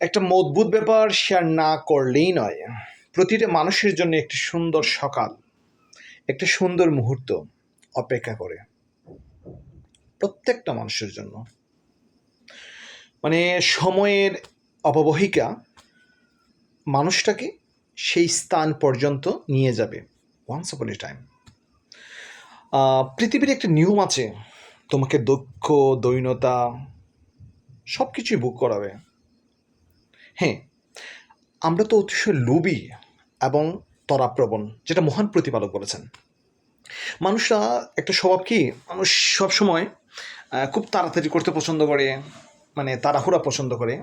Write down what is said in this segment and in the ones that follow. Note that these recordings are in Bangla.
একটা মজবুত ব্যাপার শেয়ার না করলেই নয়। প্রতিটা মানুষের জন্য একটি সুন্দর সকাল, একটা সুন্দর মুহূর্ত অপেক্ষা করে। প্রত্যেকটা মানুষের জন্য। মানে সময়ের অববহিকা মানুষটাকে সেই স্থান পর্যন্ত নিয়ে যাবে ওয়ান্স আপন এ টাইম পৃথিবীর একটা নিয়ম আছে, তোমাকে দক্ষ, দৈনতা সব কিছুই বুক করাবে। হ্যাঁ আমরা তো অতিশয় লোভী এবং তরাপ্রবণ যেটা মহান প্রতিপালক বলেছেন। মানুষরা একটা স্বভাব কি, মানুষ সবসময় খুব তাড়াতাড়ি করতে পছন্দ করে মানে তাড়াহুড়া পছন্দ করে।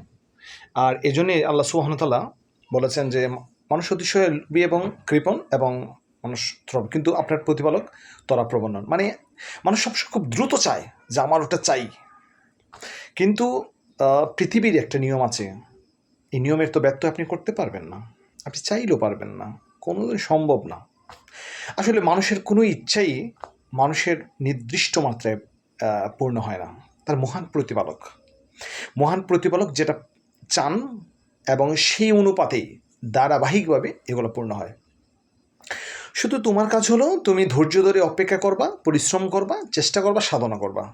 আর এজন্যে আল্লাহ সুহানতাল্লাহ বলেছেন যে, মানুষ অতিশয় লোভী এবং কৃপণ এবং মানুষ ত্রব কিন্তু আপনার প্রতিপালক তরাপ্রবণ মানে মানুষ সবসময় খুব দ্রুত চায় যে, আমার ওটা চাই। কিন্তু পৃথিবীর একটা নিয়ম আছে এই নিয়মের তো ব্যর্থ আপনি করতে পারবেন না। আপনি চাইলেও পারবেন না। কোনোদিন সম্ভব না। আসলে মানুষের কোনো ইচ্ছাই মানুষের নির্দিষ্ট মাত্রায় পূর্ণ হয় না। তার মহান প্রতিপালক। মহান প্রতিপালক যেটা চান এবং সেই অনুপাতেই ধারাবাহিকভাবে এগুলো পূর্ণ হয়। শুধু তোমার কাজ হলো তুমি ধৈর্য ধরে অপেক্ষা করবা, পরিশ্রম করবা, চেষ্টা করবা, সাধনা করবা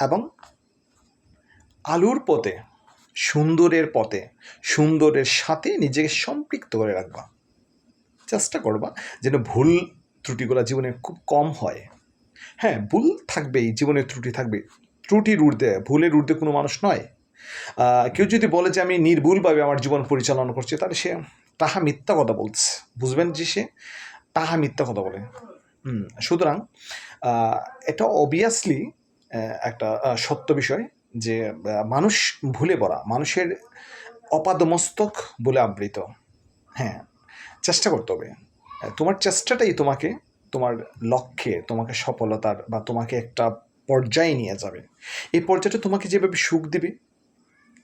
এবং আলুর পথে সুন্দরের পথে, সুন্দরের সাথে নিজেকে সম্পৃক্ত করে রাখবা। চেষ্টা করবা যেন ভুল ত্রুটিগুলো জীবনে খুব কম হয়। হ্যাঁ ভুল থাকবেই জীবনের ত্রুটি থাকবে। ত্রুটির ঊর্ধ্বে, ভুলের ঊর্ধ্বে কোনো মানুষ নয়। কেউ যদি বলে যে আমি নির্ভুলভাবে আমার জীবন পরিচালনা করছি, তাহলে সে তাহা মিথ্যা কথা বলছে বুঝবেন যে সে তাহা মিথ্যা কথা বলে। সুতরাং এটা অবভিয়াসলি একটা সত্য বিষয়। যে মানুষ ভুলে পড়া, মানুষের অপাদমস্তক বলে আবৃত। হ্যাঁ চেষ্টা করতে হবে। তোমার চেষ্টাটাই তোমাকে, তোমার লক্ষ্যে, তোমাকে সফলতার বা তোমাকে একটা পর্যায়ে নিয়ে যাবে। এই পর্যায়টা তোমাকে যেভাবে সুখ দিবে,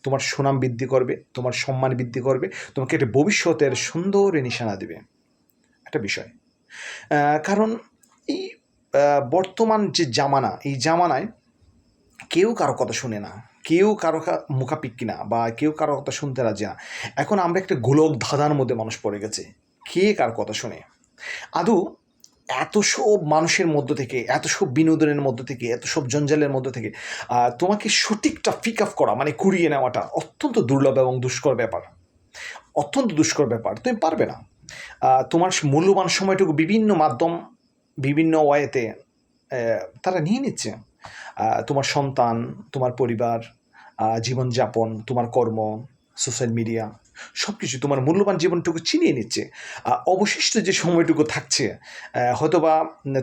তোমার সুনাম বৃদ্ধি করবে, তোমার সম্মান বৃদ্ধি করবে, তোমাকে একটা ভবিষ্যতের সুন্দর নিশানা দিবে। একটা বিষয়। কারণ এই বর্তমান যে জামানা, এই জামানায় কেউ কারও কথা শুনে না, কেউ কারও মুখাপিক্কি না বা কেউ কারও কথা শুনতে রাজি না। এখন আমরা একটা গোলক ধাঁধার মধ্যে মানুষ পড়ে গেছে, কে কার কথা শুনে? আদৌ, এত সব মানুষের মধ্য থেকে, এত সব বিনোদনের মধ্য থেকে, এত সব জঞ্জালের মধ্য থেকে তোমাকে সঠিকটা পিক আপ করা মানে কুড়িয়ে নেওয়াটা অত্যন্ত দুর্লভ এবং দুষ্কর ব্যাপার। অত্যন্ত দুষ্কর ব্যাপার, তুমি পারবে না। তোমার মূল্যবান সময়টুকু বিভিন্ন মাধ্যম, বিভিন্ন ওয়েতে তারা নিয়ে নিচ্ছে। তোমার সন্তান, তোমার পরিবার জীবনযাপন, তোমার কর্ম সোশ্যাল মিডিয়া সব কিছু তোমার মূল্যবান জীবনটুকু চিনিয়ে নিচ্ছে। অবশিষ্ট যে সময়টুকু থাকছে হয়তোবা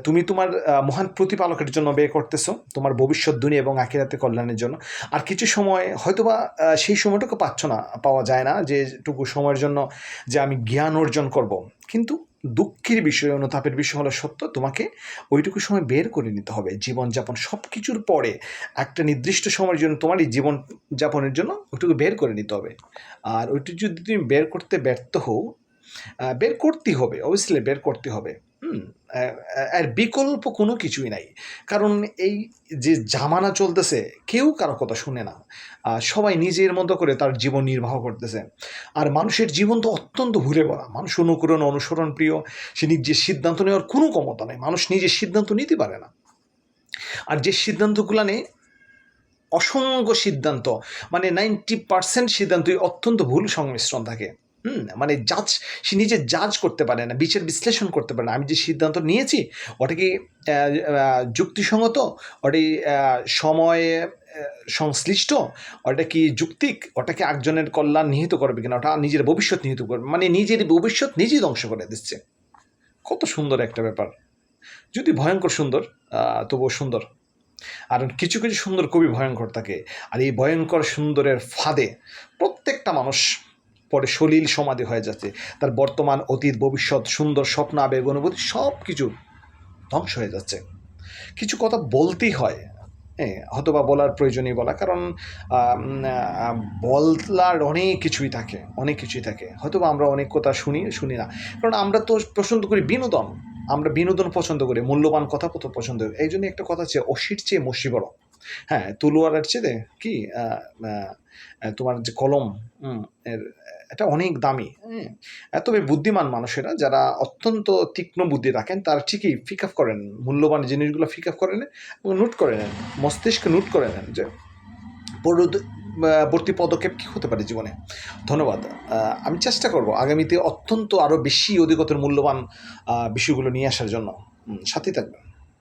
তুমি তোমার মহান প্রতিপালকের জন্য ব্যয় করতেছো, তোমার ভবিষ্যৎ দুনিয়া এবং আখিরাতে কল্যাণের জন্য। আর কিছু সময় হয়তোবা সেই সময়টুকু পাচ্ছ না, পাওয়া যায় না যেটুকু সময়ের জন্য যে আমি জ্ঞান অর্জন করব। কিন্তু দুঃখের বিষয়, অনুতাপের বিষয় হলো সত্য। তোমাকে ওইটুকু সময় বের করে নিতে হবে। জীবনযাপন সব কিছুর পরে একটা নির্দিষ্ট সময়ের জন্য তোমার এই জীবন যাপনের জন্য ওইটুকু বের করে নিতে হবে। আর ওইটুকু যদি তুমি বের করতে ব্যর্থ হও বের করতেই হবে অবভিয়াসলি বের করতে হবে। আর বিকল্প কোনো কিছুই নাই। কারণ এই যে জামানা চলতেছে, কেউ কারও কথা শুনে না। সবাই নিজের মতো করে তার জীবন নির্বাহ করতেছে। আর মানুষের জীবন তো অত্যন্ত ভুলে পড়া মানুষ অনুকরণ, অনুসরণ প্রিয়। সে নিজের সিদ্ধান্ত নেওয়ার কোনো ক্ষমতা নেই। মানুষ নিজের সিদ্ধান্ত নিতে পারে না। আর যে সিদ্ধান্তগুলো নেই অসংখ্য সিদ্ধান্ত মানে নাইনটি পার্সেন্ট সিদ্ধান্তই অত্যন্ত ভুল সংমিশ্রণ থাকে। হুম মানে জাজ সে নিজে জাজ করতে পারে না, বিচার বিশ্লেষণ করতে পারে না। আমি যে সিদ্ধান্ত নিয়েছি, ওটা কি যুক্তিসঙ্গত? ওটা সময়ে সংশ্লিষ্ট? ওটা কি যুক্তিক? ওটা কি একজনের কল্যাণ নিহিত করবে কিনা? ওটা নিজের ভবিষ্যৎ নিহিত করবে। মানে নিজের ভবিষ্যৎ নিজেই ধ্বংস করে দিচ্ছে। কত সুন্দর একটা ব্যাপার। যদি ভয়ঙ্কর সুন্দর তবুও সুন্দর। আর কিছু কিছু সুন্দর খুবই ভয়ঙ্কর থাকে। আর এই ভয়ঙ্কর সুন্দরের ফাঁদে প্রত্যেকটা মানুষ পরে সলিল সমাধি হয়ে যাচ্ছে। তার বর্তমান অতীত, ভবিষ্যৎ, সুন্দর স্বপ্ন, আবেগ, অনুভূতি সব কিছু ধ্বংস হয়ে যাচ্ছে। কিছু কথা বলতেই হয়। হ্যাঁ হয়তোবা বলার প্রয়োজনই বলা, কারণ বলার অনেক কিছুই থাকে, অনেক কিছুই থাকে। হয়তোবা আমরা অনেক কথা শুনি শুনি না। কারণ আমরা তো পছন্দ করি বিনোদন। আমরা বিনোদন পছন্দ করি, মূল্যবান কথা পছন্দ করি। এই জন্য একটা কথা আছে, অসির চেয়ে মসি বড় হ্যাঁ তলোয়ারের চেয়ে কি তোমার যে কলম এর এটা অনেক দামি তবে বুদ্ধিমান মানুষেরা যারা অত্যন্ত তীক্ষ্ণ বুদ্ধি রাখেন, তারা ঠিকই পিক আপ করেন, মূল্যবান জিনিসগুলো পিক আপ করে নেন এবং নোট করে নেন, মস্তিষ্কে নোট করে নেন যে পরবর্তী পদক্ষেপ কী হতে পারে জীবনে। ধন্যবাদ। আমি চেষ্টা করব আগামীতে অত্যন্ত আরও বেশি অধিকতর মূল্যবান বিষয়গুলো নিয়ে আসার জন্য। সাথেই থাকবেন।